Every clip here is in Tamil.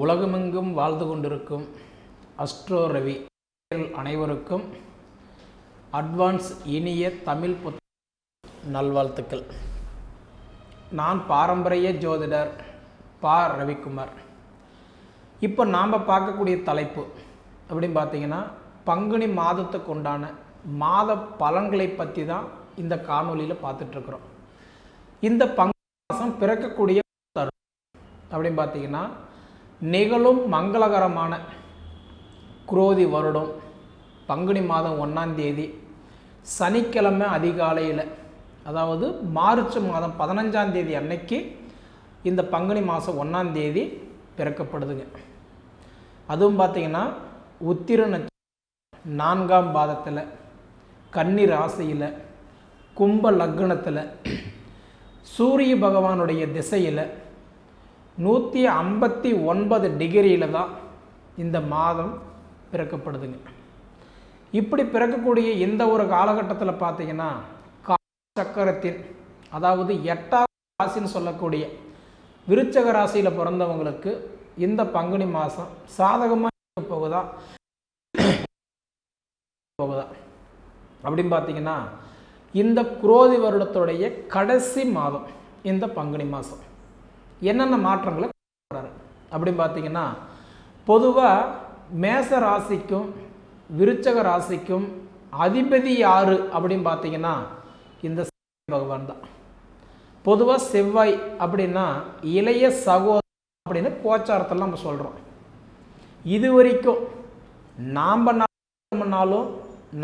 உலகமெங்கும் வாழ்ந்து கொண்டிருக்கும் அஸ்ட்ரோ ரவி அனைவருக்கும் அட்வான்ஸ் இனிய தமிழ் புத் நல்வாழ்த்துக்கள். நான் பாரம்பரிய ஜோதிடர் பா. ரவிக்குமார். இப்போ நாம் பார்க்கக்கூடிய தலைப்பு அப்படின்னு பார்த்தீங்கன்னா பங்குனி மாதத்துக்கு உண்டான மாத பலன்களை பற்றி தான் இந்த காணொலியில் பார்த்துட்ருக்குறோம் இந்த பங்கு மாதம் பிறக்கக்கூடிய தருணம் அப்படின்னு பார்த்தீங்கன்னா நிகழும் மங்களகரமான குரோதி வருடம். பங்குனி மாதம் ஒன்றாம் தேதி. சனிக்கிழமை அதிகாலையில் அதாவது மார்ச் மாதம் பதினஞ்சாம் தேதி அன்னைக்கு இந்த பங்குனி மாதம் ஒன்றாம் தேதி பிறக்கப்படுதுங்க. அதுவும் பார்த்தீங்கன்னா உத்திர நான்காம் பாதத்தில் கன்னி ராசியில் கும்ப லக்னத்தில் சூரிய பகவானுடைய திசையில் நூற்றி ஐம்பத்தி ஒன்பது டிகிரியில் தான் இந்த மாதம் பிறக்கப்படுதுங்க. இப்படி பிறக்கக்கூடிய இந்த ஒரு காலகட்டத்தில் பார்த்தீங்கன்னா சக்கரத்தின் அதாவது எட்டாவது ராசின்னு சொல்லக்கூடிய விருச்சக ராசியில் பிறந்தவங்களுக்கு இந்த பங்குனி மாதம் சாதகமாக போகுதா? போகுதா? அப்படின்னு பார்த்தீங்கன்னா இந்த குரோதி வருடத்துடைய கடைசி மாதம் இந்த பங்குனி மாதம். என்னென்ன மாற்றங்களை போகிறாரு அப்படின்னு பார்த்தீங்கன்னா பொதுவாக மேச ராசிக்கும் விருச்சக ராசிக்கும் அதிபதி யாரு அப்படின்னு பார்த்தீங்கன்னா இந்த பகவான் தான். பொதுவாக செவ்வாய் அப்படின்னா இளைய சகோதரன் அப்படின்னு கோச்சாரத்தில் நம்ம சொல்கிறோம் இது வரைக்கும் நாம் பண்ணாலும்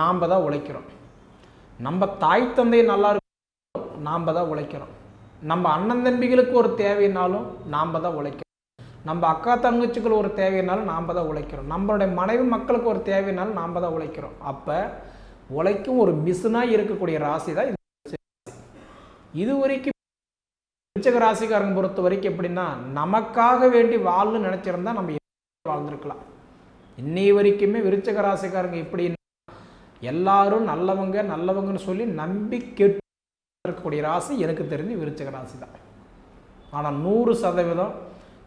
நாம் தான் உழைக்கிறோம். நம்ம தாய் தந்தை நல்லா இருக்கும் நாம் தான் உழைக்கிறோம். நம்ம அண்ணன் தம்பிகளுக்கு ஒரு தேவைனாலும் நாம் தான் உழைக்கிறோம் நம்ம அக்கா தங்கச்சிக்கு ஒரு தேவைனாலும் நாம் தான் உழைக்கிறோம். நம்மளுடைய மனைவி மக்களுக்கு ஒரு தேவைனாலும் நாம் தான் உழைக்கிறோம். அப்போ உழைக்கும் ஒரு மிஷினாக இருக்கக்கூடிய ராசி தான் இந்த ராசி. இது வரைக்கும் விருச்சிக ராசிக்காரங்க பொறுத்த வரைக்கும் எப்படின்னா நமக்காக வேண்டி வாழணும்னு நினச்சிருந்தா நம்ம வாழ்ந்துருக்கலாம் வாழ்ந்திருக்கலாம். இன்னைய வரைக்குமே விருச்சக ராசிக்காரங்க எப்படின்னா எல்லாரும் நல்லவங்க நல்லவங்கன்னு சொல்லி நம்பி கெட்டு இருக்கக்கூடிய ராசி எனக்கு தெரிஞ்சு விருச்சக ராசி தான். ஆனால் நூறு சதவீதம்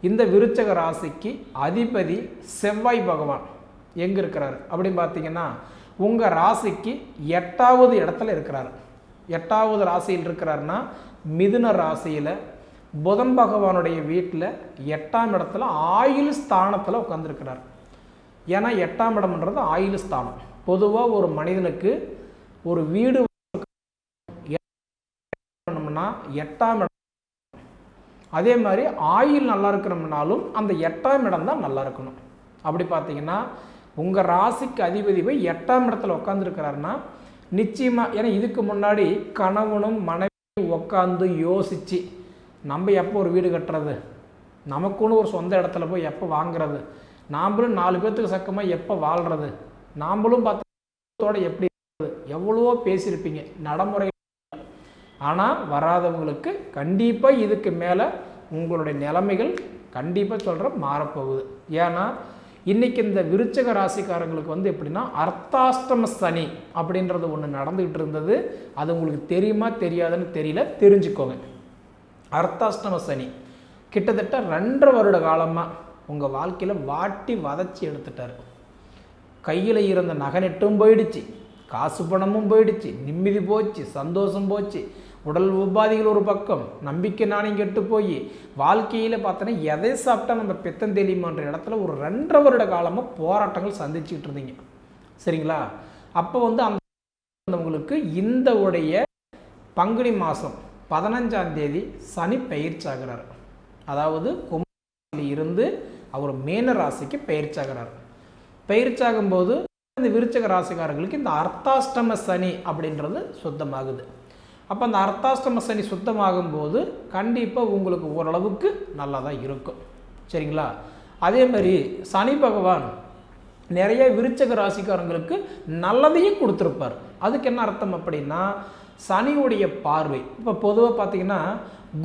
இந்த விருச்சக ராசிக்கு அதிபதி செவ்வாய் பகவான் எங்கே இருக்கிறாரு? அப்படின்னு பார்த்தீங்கன்னா உங்கள் ராசிக்கு எட்டாவது இடத்துல இருக்கிறாரு. எட்டாவது ராசியில் இருக்கிறாருன்னா மிதுன ராசியில் புதன் பகவானுடைய வீட்டில் எட்டாம் இடத்துல ஆயுள் ஸ்தானத்தில் உட்காந்துருக்கிறார் ஏன்னா எட்டாம் இடம்ன்றது ஆயுள் ஸ்தானம். பொதுவாக ஒரு மனிதனுக்கு ஒரு வீடு எட்டாம் இடம். அதே மாதிரி ஆயில் நல்லா இருக்கணும்னாலும் அந்த எட்டாம் இடம் தான் நல்லா இருக்கணும். அப்படி பார்த்தீங்கன்னா உங்கள் ராசிக்கு அதிபதி போய் எட்டாம் இடத்துல உட்காந்துருக்கிறாருன்னா நிச்சயமாக ஏன்னா இதுக்கு முன்னாடி கணவனும் மனைவி உட்காந்து யோசித்து நம்ம எப்போ ஒரு வீடு கட்டுறது? நமக்குன்னு ஒரு சொந்த இடத்துல போய் எப்போ வாங்குறது? நாமளும் நாலு பேர்த்துக்கு சக்கமாக எப்போ வாழ்கிறது நாமளும் பார்த்தோட எப்படி எவ்வளவோ பேசியிருப்பீங்க. நடைமுறை ஆனால் வராதவங்களுக்கு கண்டிப்பாக இதுக்கு மேலே உங்களுடைய நிலைமைகள் கண்டிப்பாக சொல்கிற மாறப்போகுது. ஏன்னா இன்றைக்கி இந்த விருச்சக ராசிக்காரங்களுக்கு வந்து எப்படின்னா அர்த்தாஷ்டம சனி அப்படின்றது ஒன்று நடந்துக்கிட்டு இருந்தது. அது உங்களுக்கு தெரியுமா தெரியாதுன்னு தெரியல தெரிஞ்சுக்கோங்க. அர்த்தாஷ்டம சனி கிட்டத்தட்ட ரெண்டரை வருட காலமாக உங்கள் வாழ்க்கையில் வாட்டி வதச்சி எடுத்துட்டாரு. கையில் இருந்த நகை நெட்டும் போயிடுச்சு காசு பணமும் போயிடுச்சு நிம்மதி போச்சு சந்தோஷம் போச்சு. உடல் உபாதிகள் ஒரு பக்கம் நம்பிக்கை நாணயம் கெட்டு போய் வாழ்க்கையில் பார்த்தோன்னா எதை சாப்பிட்டா நம்ம பித்தம் தெளியுமான்ற இடத்துல ஒரு ரெண்டரை வருட காலமாக போராட்டங்கள் சந்திச்சுக்கிட்டு இருந்தீங்க. சரிங்களா? அப்போ வந்து அந்த இந்த உடைய பங்குனி மாதம் பதினஞ்சாம் தேதி சனி பயிற்சாகிறார் அதாவது கும்பத்தில் இருந்து அவர் மேன ராசிக்கு பயிற்சியாகிறார் பயிற்சியாகும்போது இந்த விருச்சக ராசிக்காரங்களுக்கு இந்த அர்த்தாஷ்டம சனி அப்படின்றது சுத்தமாகுது அப்போ அந்த அர்த்தாஷ்டம சனி சுத்தமாகும்போது கண்டிப்பாக உங்களுக்கு ஓரளவுக்கு நல்லா தான் இருக்கும். சரிங்களா? அதே மாதிரி சனி பகவான் நிறைய விருச்சக ராசிக்காரங்களுக்கு நல்லதையும் கொடுத்துருப்பார். அதுக்கு என்ன அர்த்தம் அப்படின்னா சனியுடைய பார்வை. இப்போ பொதுவாக பார்த்தீங்கன்னா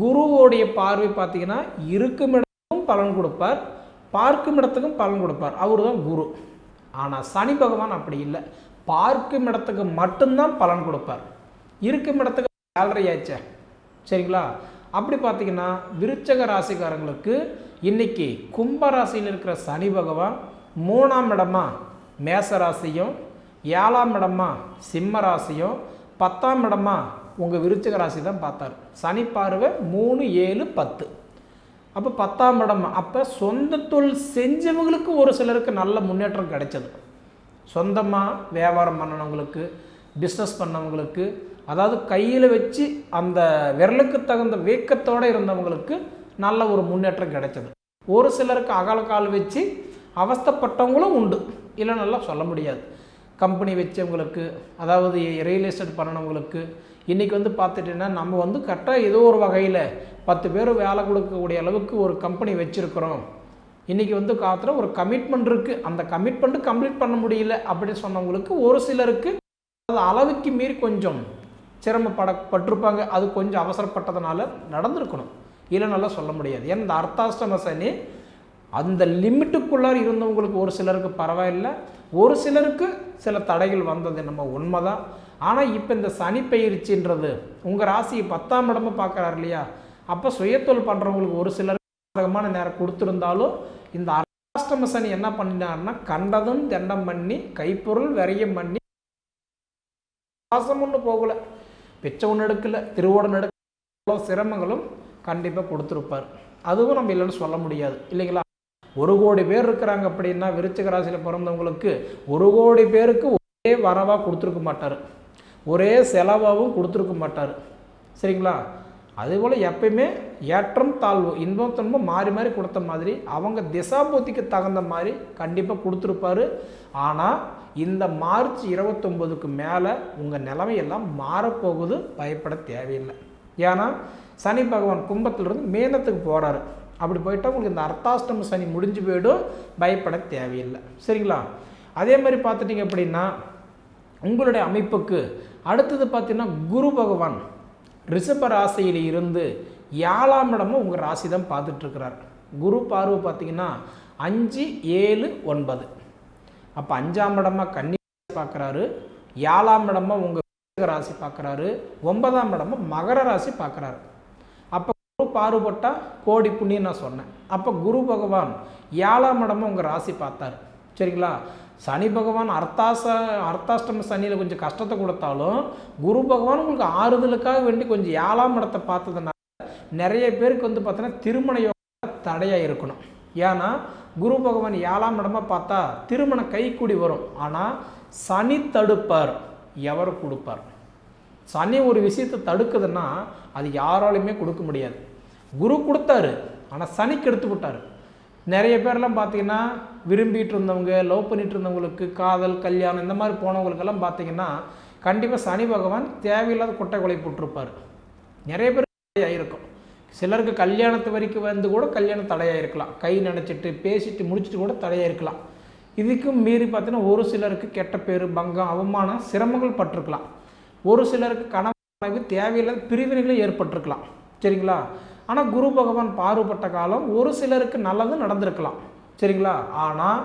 குருவோடைய பார்வை பார்த்தீங்கன்னா இருக்கும் இடத்துக்கும் பலன் கொடுப்பார் பார்க்கும் இடத்துக்கும் பலன் கொடுப்பார். அவர் தான் குரு. ஆனால் சனி பகவான் அப்படி இல்லை. பார்க்கும் இடத்துக்கு மட்டும்தான் பலன் கொடுப்பார். இருக்கும் இடத்துக்கு சேலரி ஆச்சே சரிங்களா? அப்படி பார்த்தீங்கன்னா விருச்சக ராசிக்காரங்களுக்கு இன்னைக்கு கும்பராசியில் இருக்கிற சனி பகவான் மூணாம் இடமா மேச ராசியும் ஏழாம் இடமா சிம்ம ராசியும் பத்தாம் இடமா உங்கள் விருச்சக ராசி தான் பார்த்தார். சனி பார்வை மூணு ஏழு பத்து. அப்போ பத்தாம் இடம் அப்போ சொந்த தொழில் செஞ்சவங்களுக்கு ஒரு சிலருக்கு நல்ல முன்னேற்றம் கிடைச்சது. சொந்தமாக வியாபாரம் பண்ணவங்களுக்கு பிஸ்னஸ் பண்ணவங்களுக்கு அதாவது கையில் வச்சு அந்த விரலுக்கு தகுந்த வேக்கத்தோடு இருந்தவங்களுக்கு நல்ல ஒரு முன்னேற்றம் கிடைச்சது. ஒரு சிலருக்கு அகல கால் வச்சு அவஸ்தைப்பட்டவங்களும் உண்டு. இல்லை நல்லா சொல்ல முடியாது. கம்பெனி வச்சவங்களுக்கு அதாவது ரியல் எஸ்டேட் பண்ணவங்களுக்கு இன்றைக்கி வந்து பார்த்துட்டிங்கன்னா நம்ம வந்து கரெக்டாக ஏதோ ஒரு வகையில் பத்து பேர் வேலை கொடுக்கக்கூடிய அளவுக்கு ஒரு கம்பெனி வச்சுருக்குறோம். இன்றைக்கி வந்து காத்துல ஒரு கமிட்மெண்ட் இருக்குது அந்த கமிட்மெண்ட்டு கம்ப்ளீட் பண்ண முடியல அப்படின்னு சொன்னவங்களுக்கு ஒரு சிலருக்கு அது அளவுக்கு மீறி கொஞ்சம் சிரமப்பட பட்டிருப்பாங்க அது கொஞ்சம் அவசரப்பட்டதுனால நடந்திருக்கணும். இல்லைனால சொல்ல முடியாது. ஏன்னா இந்த அர்த்தாஷ்டம சனி அந்த லிமிட்டுக்குள்ளார் இருந்தவங்களுக்கு ஒரு சிலருக்கு பரவாயில்லை. ஒரு சிலருக்கு சில தடைகள் வந்தது நம்ம உண்மைதான். ஆனால் இப்போ இந்த சனி பயிற்சின்றது உங்கள் ராசியை பத்தாம் இடமா பார்க்குறாரு இல்லையா? அப்போ சுயத்தொழில் பண்ணுறவங்களுக்கு ஒரு சிலருக்கு சாதகமான நேரம் கொடுத்துருந்தாலும் இந்த அர்த்தாஷ்டம சனி என்ன பண்ணினாருன்னா கண்டதும் தண்டம் பண்ணி கைப்பொருள் விரையும் பண்ணி பாசம் ஒன்று போகலை. பிச்சை ஒன்று எடுக்கல திருவோடன் எடுக்கல அவ்வளோ சிரமங்களும் கண்டிப்பாக கொடுத்துருப்பார். அதுவும் நம்ம இல்லைன்னு சொல்ல முடியாது. இல்லைங்களா? ஒரு கோடி பேர் இருக்கிறாங்க அப்படின்னா விருச்சிக ராசியில் பிறந்தவங்களுக்கு ஒரு கோடி பேருக்கு ஒரே வரவாக கொடுத்துருக்க மாட்டார். ஒரே செலவாகவும் கொடுத்துருக்க மாட்டார். சரிங்களா? அதேபோல் எப்பயுமே ஏற்றம் தாழ்வு இன்பம் துன்பம் மாறி மாறி கொடுத்த மாதிரி அவங்க திசாபூத்திக்கு தகுந்த மாதிரி கண்டிப்பாக கொடுத்துருப்பாரு. ஆனால் இந்த மார்ச் இருபத்தொம்போதுக்கு மேலே உங்கள் நிலைமையெல்லாம் மாறப்போகுது பயப்பட தேவையில்லை. ஏன்னா சனி பகவான் கும்பத்திலிருந்து மேனத்துக்கு போகிறாரு அப்படி போயிட்டா உங்களுக்கு இந்த அர்த்தாஷ்டம சனி முடிஞ்சு போயிடும் பயப்பட தேவையில்லை. சரிங்களா? அதே மாதிரி பார்த்துட்டிங்க அப்படின்னா உங்களுடைய அமைப்புக்கு அடுத்தது பார்த்தீங்கன்னா குரு பகவான் ரிஷப ராசியில் இருந்து ஏழாம் இடமும் உங்கள் ராசி தான் பார்த்துட்ருக்கிறார் குரு பார்வை பார்த்தீங்கன்னா அஞ்சு ஏழு ஒன்பது. அப்போ அஞ்சாம் இடமா கன்னி பார்க்குறாரு ஏழாம் இடமா உங்கள் ராசி பார்க்குறாரு ஒன்பதாம் இடமா மகர ராசி பார்க்குறாரு அப்போ குரு பாறுபட்டா கோடி புண்ணியம் நான் சொன்னேன். அப்போ குரு பகவான் ஏழாம் இடமா உங்கள் ராசி பார்த்தார். சரிங்களா? சனி பகவான் அர்த்தாச அர்த்தாஷ்டம சனியில் கொஞ்சம் கஷ்டத்தை கொடுத்தாலும் குரு பகவான் உங்களுக்கு ஆறுதலுக்காக வேண்டி கொஞ்சம் ஏழாம் இடத்தை பார்த்ததுனால நிறைய பேருக்கு வந்து பார்த்தீங்கன்னா திருமண யோகம் தடையாக இருக்கணும். ஏன்னா குரு பகவான் ஏழாம் இடமா பார்த்தா திருமணம் கைக்கூடி வரும். ஆனால் சனி தடுப்பார். எவர் கொடுப்பார்? சனி ஒரு விஷயத்தை தடுக்குதுன்னா அது யாராலையுமே கொடுக்க முடியாது. குரு கொடுத்தாரு ஆனால் சனிக்கு எடுத்து விட்டார் நிறைய பேர்லாம் பார்த்தீங்கன்னா விரும்பிட்டு இருந்தவங்க லவ் பண்ணிட்டு இருந்தவங்களுக்கு காதல் கல்யாணம் இந்த மாதிரி போனவங்களுக்கெல்லாம் பார்த்தீங்கன்னா கண்டிப்பாக சனி பகவான் தேவையில்லாத குட்டை கொலை போட்டிருப்பார். நிறைய பேர் ஆகிருக்கும் சிலருக்கு கல்யாணத்து வரைக்கும் வந்து கூட கல்யாணம் தடையாக இருக்கலாம். கை நினச்சிட்டு பேசிட்டு முடிச்சுட்டு கூட தடையாக இருக்கலாம். இதுக்கும் மீறி பார்த்தீங்கன்னா ஒரு சிலருக்கு கெட்ட பேர் பங்கம் அவமானம் சிரமங்கள் பட்டிருக்கலாம். ஒரு சிலருக்கு கனவு தேவையில்லாத பிரிவினைகளும் ஏற்பட்டிருக்கலாம். சரிங்களா? ஆனால் குரு பகவான் பாறுபட்ட காலம் ஒரு சிலருக்கு நல்லது நடந்திருக்கலாம். சரிங்களா? ஆனால்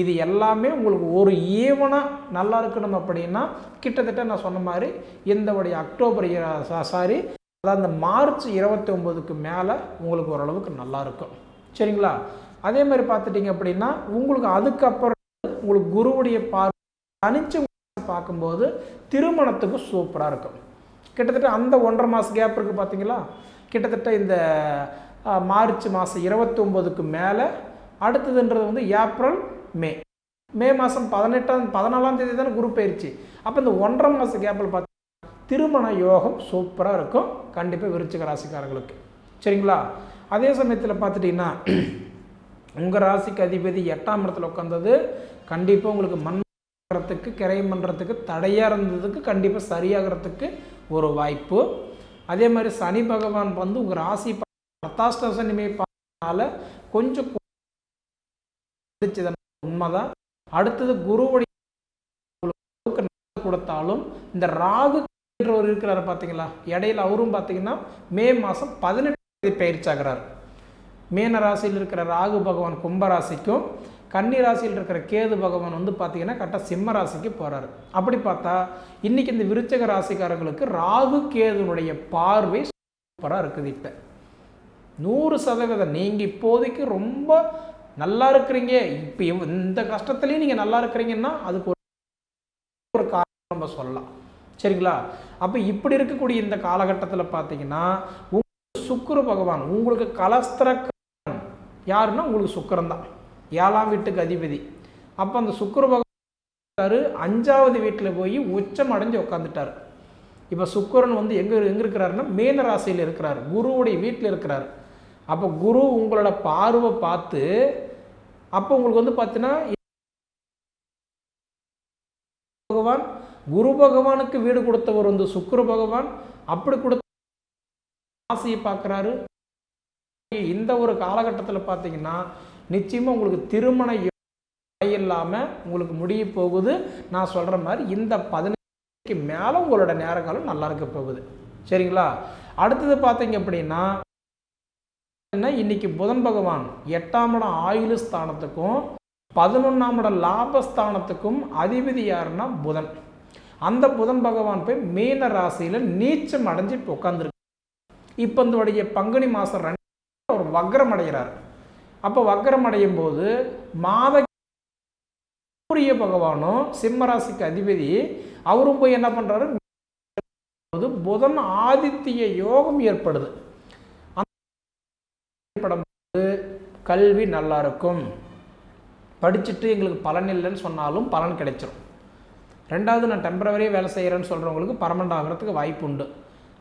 இது எல்லாமே உங்களுக்கு ஒரு ஈவனாக நல்லா இருக்கணும் அப்படின்னா கிட்டத்தட்ட நான் சொன்ன மாதிரி இந்த உடைய அக்டோபர் சாரி அதாவது அந்த மார்ச் இருபத்தி ஒம்போதுக்கு மேலே உங்களுக்கு ஓரளவுக்கு நல்லா இருக்கும். சரிங்களா? அதே மாதிரி பார்த்துட்டிங்க அப்படின்னா உங்களுக்கு அதுக்கப்புறம் உங்களுக்கு குருவுடைய பார் தனிச்சு பார்க்கும்போது திருமணத்துக்கு சூப்பராக இருக்கும். கிட்டத்தட்ட அந்த ஒன்றரை மாதம் கேப் இருக்குது பார்த்தீங்களா? கிட்டத்தட்ட இந்த மார்ச் மாதம் இருபத்தொம்போதுக்கு மேலே அடுத்ததுன்றது வந்து ஏப்ரல் மே. மே மாதம் பதினெட்டாம் பதினாலாம் தேதி தானே குரு பயிற்சி அப்போ இந்த ஒன்றரை மாத கேப்பில் பார்த்து திருமண யோகம் சூப்பராக இருக்கும். கண்டிப்பாக விருச்சிக ராசிக்காரங்களுக்கு. சரிங்களா? அதே சமயத்தில் பார்த்துட்டிங்கன்னா உங்கள் ராசிக்கு அதிபதி எட்டாம் இடத்துல உட்காந்தது கண்டிப்பாக உங்களுக்கு மண் பண்ணுறதுக்கு கிரையம் பண்ணுறதுக்கு தடையாக இருந்ததுக்கு கண்டிப்பாக சரியாகிறதுக்கு ஒரு வாய்ப்பு. அதே மாதிரி சனி பகவான் வந்து உங்கள் ராசி பத்தாஷ்ட சனிமை பார்த்தனால கொஞ்சம் உண்மைதான். அடுத்தது குருவுடைய கொடுத்தாலும் இந்த ராகு என்றவர் இருக்கிறாரு பார்த்தீங்களா இடையில அவரும் பார்த்தீங்கன்னா மே மாதம் பதினெட்டு தேதி மேன மீன ராசியில் இருக்கிற ராகு பகவான் கும்பராசிக்கும் கன்னி ராசியில் இருக்கிற கேது பகவான் வந்து பார்த்தீங்கன்னா கரெக்டாக சிம்ம ராசிக்கு போகிறாரு அப்படி பார்த்தா இன்னைக்கு இந்த விருச்சக ராசிக்காரங்களுக்கு ராகு கேதுனுடைய பார்வை சூப்பராக இருக்குது இப்போ. நூறு சதவீதம். நீங்கள் இப்போதைக்கு ரொம்ப நல்லா இருக்கிறீங்க. இப்போ இந்த கஷ்டத்துலேயும் நீங்கள் நல்லா இருக்கிறீங்கன்னா அதுக்கு ஒரு காரணம் நம்ம சொல்லலாம். சரிங்களா? அப்போ இப்படி இருக்கக்கூடிய இந்த காலகட்டத்தில் பார்த்தீங்கன்னா உங்களுக்கு சுக்கிர பகவான் உங்களுக்கு கலஸ்திர யாருன்னா உங்களுக்கு சுக்கிரன் தான். ஏழாம் வீட்டுக்கு அதிபதி. அப்போ அந்த சுக்கிர பகவான் அஞ்சாவது வீட்டில் போய் உச்சம் அடைஞ்சு உட்காந்துட்டார் இப்போ சுக்கிரன் வந்து எங்கே எங்கே இருக்கிறாருன்னா மீன ராசியில் இருக்கிறார். குருவுடைய வீட்டில் இருக்கிறார். அப்போ குரு உங்களோட பார்வை பார்த்து அப்போ உங்களுக்கு வந்து பார்த்தீங்கன்னா பகவான் குரு பகவானுக்கு வீடு கொடுத்தவர் வந்து சுக்கர பகவான். அப்படி கொடுத்த ராசியை பார்க்குறாரு. இந்த ஒரு காலகட்டத்தில் பார்த்தீங்கன்னா நிச்சயமாக உங்களுக்கு திருமண இல்லாமல் உங்களுக்கு முடிய போகுது. நான் சொல்கிற மாதிரி இந்த பதினஞ்சுக்கு மேலே உங்களோட நேரங்காலம் நல்லா இருக்க போகுது. சரிங்களா? அடுத்தது பார்த்தீங்க அப்படின்னா என்ன? இன்னைக்கு புதன் பகவான் எட்டாம் இடம் ஆயுள் ஸ்தானத்துக்கும் பதினொன்றாம் இடம் லாபஸ்தானத்துக்கும் அதிபதி யாருன்னா புதன். அந்த புதன் பகவான் போய் மீன ராசியில் நீச்சம் அடைஞ்சு இப்போ உட்காந்துருக்கு இப்போ இந்த பங்குனி மாதம் ரெண்டு அவர் வக்ரம் அடைகிறார் அப்போ வக்ரம் அடையும் போது மாத சூரிய பகவானும் சிம்மராசிக்கு அதிபதி அவரும் போய் என்ன பண்ணுறாரு புதன் ஆதித்ய யோகம் ஏற்படுது. ஏற்படும்போது கல்வி நல்லா இருக்கும். படிச்சுட்டு எங்களுக்கு பலன் இல்லைன்னு சொன்னாலும் பலன் கிடைச்சிரும். ரெண்டாவது நான் டெம்பரவரியாக வேலை செய்கிறேன்னு சொல்கிறவங்களுக்கு பர்மனண்ட் ஆகிறதுக்கு வாய்ப்பு உண்டு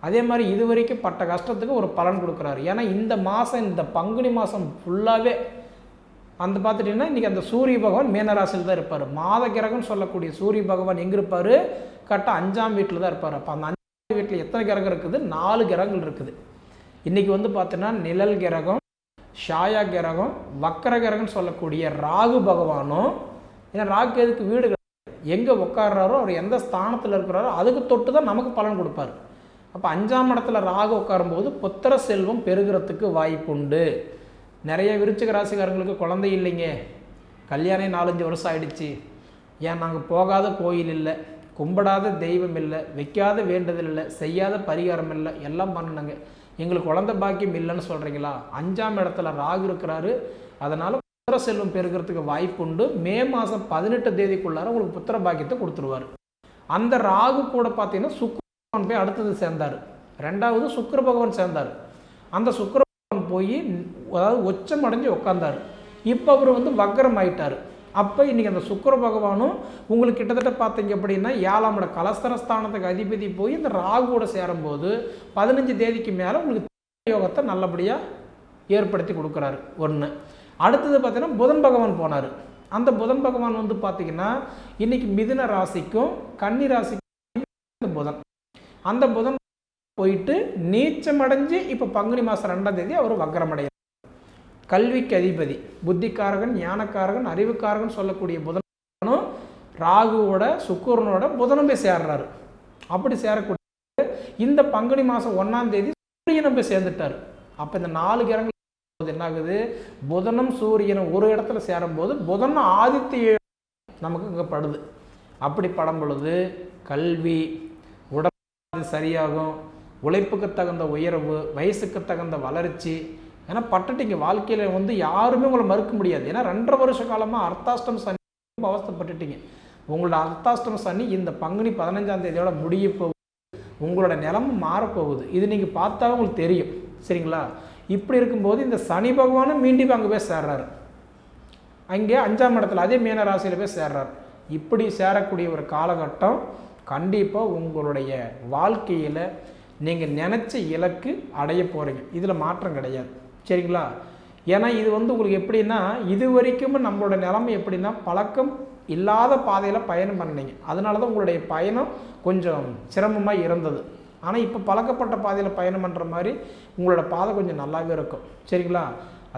அதே மாதிரி இது வரைக்கும் பட்ட கஷ்டத்துக்கு ஒரு பலன் கொடுக்குறாரு. ஏன்னா இந்த மாதம் இந்த பங்குனி மாதம் ஃபுல்லாகவே அந்த பார்த்துட்டிங்கன்னா இன்றைக்கி அந்த சூரிய பகவான் மீனராசியில் தான் இருப்பார். மாத கிரகம்னு சொல்லக்கூடிய சூரிய பகவான் எங்கே இருப்பார்? கரெக்டாக அஞ்சாம் வீட்டில் தான் இருப்பார். அப்போ அந்த அஞ்சாம் வீட்டில் எத்தனை கிரகம் இருக்குது? நாலு கிரகங்கள் இருக்குது. இன்றைக்கி வந்து பார்த்தீங்கன்னா நிழல் கிரகம் ஷாயா கிரகம் வக்கர கிரகம்னு சொல்லக்கூடிய ராகு பகவானும் ஏன்னா ராகு எதுக்கு வீடு எங்கே உட்காடுறாரோ அவர் எந்த ஸ்தானத்தில் இருக்கிறாரோ அதுக்கு தொட்டு தான் நமக்கு பலன் கொடுப்பார். அப்போ அஞ்சாம் இடத்துல ராகு உட்காரும்போது புத்திர செல்வம் பெருகிறதுக்கு வாய்ப்புண்டு. நிறைய விருச்சிக ராசிக்காரங்களுக்கு குழந்தை இல்லைங்க. கல்யாணம் நாலஞ்சு வருஷம் ஆயிடுச்சு. ஏன் நாங்கள் போகாத கோயில் இல்லை. கும்பிடாத தெய்வம் இல்லை. வைக்காத வேண்டுதல் இல்லை. செய்யாத பரிகாரம் இல்லை. எல்லாம் பண்ணணுங்க எங்களுக்கு குழந்தை பாக்கியம் இல்லைன்னு சொல்கிறீங்களா அஞ்சாம் இடத்துல ராகு இருக்கிறாரு. அதனால் புத்திர செல்வம் பெருகிறதுக்கு வாய்ப்பு உண்டு மே மாதம் பதினெட்டு தேதிக்குள்ளார உங்களுக்கு புத்திர பாக்கியத்தை கொடுத்துருவார். அந்த ராகு கூட பார்த்தீங்கன்னா சுக்கரன் போய் அடுத்தது சேர்ந்தார். ரெண்டாவது சுக்கர பகவான் சேர்ந்தார். அந்த சுக்கர பகவான் போய் அதாவது ஒச்சம் அடைஞ்சு உட்காந்தார் இப்போ அவர் வந்து வக்கரம் ஆயிட்டார். அப்போ இன்றைக்கி அந்த சுக்கர பகவானும் உங்களுக்கு கிட்டத்தட்ட பார்த்தீங்க அப்படின்னா ஏழாம் இட கலஸ்தரஸ்தானத்துக்கு அதிபதி போய் இந்த ராகுவோட சேரும்போது பதினஞ்சு தேதிக்கு மேலே உங்களுக்கு யோகத்தை நல்லபடியாக ஏற்படுத்தி கொடுக்குறாரு. ஒன்று அடுத்தது பார்த்தீங்கன்னா புதன் பகவான் போனார். அந்த புதன் பகவான் வந்து பார்த்தீங்கன்னா இன்னைக்கு மிதுன ராசிக்கும் கன்னி ராசிக்கும் புதன். அந்த புதன் போயிட்டு நீச்சம் அடைஞ்சு இப்போ பங்குனி மாதம் ரெண்டாம் தேதி அவர் வக்கரம் கல்விக்கு அதிபதி புத்திக்காரகன் ஞானக்காரகன் அறிவுக்காரகன் சொல்லக்கூடிய புதனும் ராகுவோட சுக்குரனோட புதனும் போய் சேர்றாரு. அப்படி சேரக்கூடிய இந்த பங்குனி மாதம் ஒன்றாம் தேதி சூரியனும் போய் சேர்ந்துட்டார். அப்போ இந்த நாலு கிரகங்கள் என்ன ஆகுது புதனும் சூரியனும் ஒரு இடத்துல சேரும்போது புதன் ஆதித்ய நமக்கு இங்கே படுது. அப்படி படம் பொழுது கல்வி உடல் சரியாகும் உழைப்புக்கு தகுந்த உயர்வு வயசுக்கு தகுந்த வளர்ச்சி. ஏன்னா பட்டுட்டீங்க வாழ்க்கையில் வந்து யாருமே உங்களை மறுக்க முடியாது. ஏன்னா ரெண்டரை வருஷ காலமாக அர்த்தாஷ்டம் சனி ரொம்ப அவஸ்தைப்பட்டுட்டீங்க. உங்களோட அர்த்தாஷ்டம சனி இந்த பங்குனி பதினஞ்சாம் தேதியோட முடிய போகுது. உங்களோட நிலம மாறப்போகுது இது நீங்கள் பார்த்தா உங்களுக்கு தெரியும். சரிங்களா? இப்படி இருக்கும்போது இந்த சனி பகவானும் மீண்டும் அங்கே போய் சேர்றாரு. அங்கே அஞ்சாம் இடத்துல அதே மீன ராசியில் போய் சேர்றாரு. இப்படி சேரக்கூடிய ஒரு காலகட்டம் கண்டிப்பாக உங்களுடைய வாழ்க்கையில் நீங்கள் நினச்ச இலக்கு அடைய போகிறீங்க இதில் மாற்றம் கிடையாது. சரிங்களா? ஏன்னா இது வந்து உங்களுக்கு எப்படின்னா இது வரைக்கும் நம்மளோட நிலைமை எப்படின்னா பழக்கம் இல்லாத பாதையில் பயணம் பண்ணீங்க அதனால தான் உங்களுடைய பயணம் கொஞ்சம் சிரமமாக இருந்தது. ஆனால் இப்போ பழக்கப்பட்ட பாதையில் பயணம் பண்ணுற மாதிரி உங்களோட பாதை கொஞ்சம் நல்லாவே இருக்கும். சரிங்களா?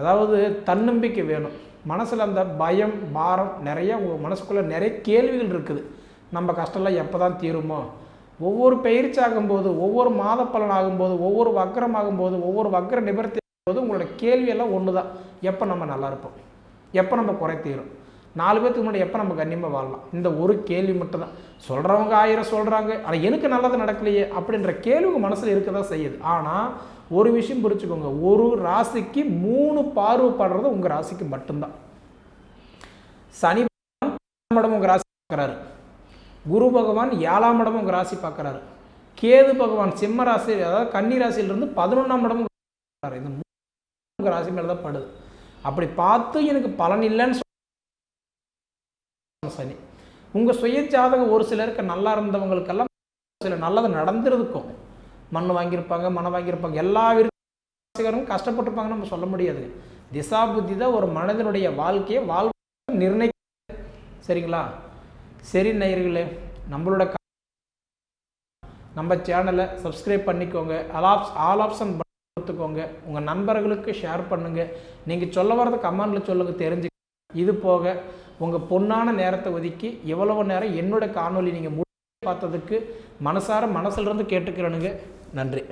அதாவது தன்னம்பிக்கை வேணும். மனசில் அந்த பயம் பாரம் நிறைய உங்கள் மனசுக்குள்ளே நிறைய கேள்விகள் இருக்குது. நம்ம கஷ்டம்லாம் எப்போ தான் தீருமோ? ஒவ்வொரு பயிற்சி ஆகும்போது ஒவ்வொரு மாத பலன் ஆகும்போது ஒவ்வொரு வக்கரம் ஆகும்போது ஒவ்வொரு வக்கர நிவர்த்தி ஆகும்போது உங்களோட கேள்வியெல்லாம் ஒன்று தான் எப்போ நம்ம நல்லா இருப்போம்? எப்போ நம்ம குறை தீரும்? நாலு பேர்த்துக்கு முன்னாடி எப்போ நம்ம கண்ணியமாக வாழலாம்? இந்த ஒரு கேள்வி மட்டும்தான். சொல்கிறவங்க ஆயிரம் சொல்கிறாங்க ஆனால் எனக்கு நல்லது நடக்கலையே அப்படின்ற கேள்வி மனசில் இருக்க தான் செய்யுது. ஆனால் ஒரு விஷயம் புரிச்சுக்கோங்க ஒரு ராசிக்கு மூணு பார்வைப்படுறது உங்கள் ராசிக்கு மட்டும்தான். சனி பகவான் உங்கள் ராசி பார்க்குறாரு. குரு பகவான் ஏழாம் இடம் உங்கள் ராசி பார்க்குறாரு. கேது பகவான் சிம்ம ராசி அதாவது கன்னி ராசியிலிருந்து பதினொன்றாம் இடம் இந்த மூணு உங்கள் ராசி மேலே தான் படுது. அப்படி பார்த்து எனக்கு பலன் இல்லைன்னு சனி. உங்கள் சுய ஜாதகம் ஒரு சிலருக்கு நல்லா இருந்தவங்களுக்கெல்லாம் சில நல்லது நடந்திருக்கும். மண் வாங்கியிருப்பாங்க மனம் வாங்கியிருப்பாங்க. எல்லா விருதும் கஷ்டப்பட்டிருப்பாங்கன்னு நம்ம சொல்ல முடியாது. திசா புத்தி தான் ஒரு மனிதனுடைய வாழ்க்கையை வாழ்க்கை நிர்ணய சரிங்களா? சரி நேயர்களே நம்மளோட நம்ம சேனலை சப்ஸ்கிரைப் பண்ணிக்கோங்க. அலாப்ஸ் ஆல் ஆப்ஷன் கொடுத்துக்கோங்க. உங்கள் நண்பர்களுக்கு ஷேர் பண்ணுங்கள் நீங்கள் சொல்ல வரது கமெண்டில் சொல்லுங்கள் தெரிஞ்சு இது போக உங்கள் பொன்னான நேரத்தை ஒதுக்கி எவ்வளவு நேரம் என்னோட காணொளி நீங்கள் பார்த்ததுக்கு மனசார மனசுல இருந்து கேட்டுக்கிறேனுங்க. நன்றி.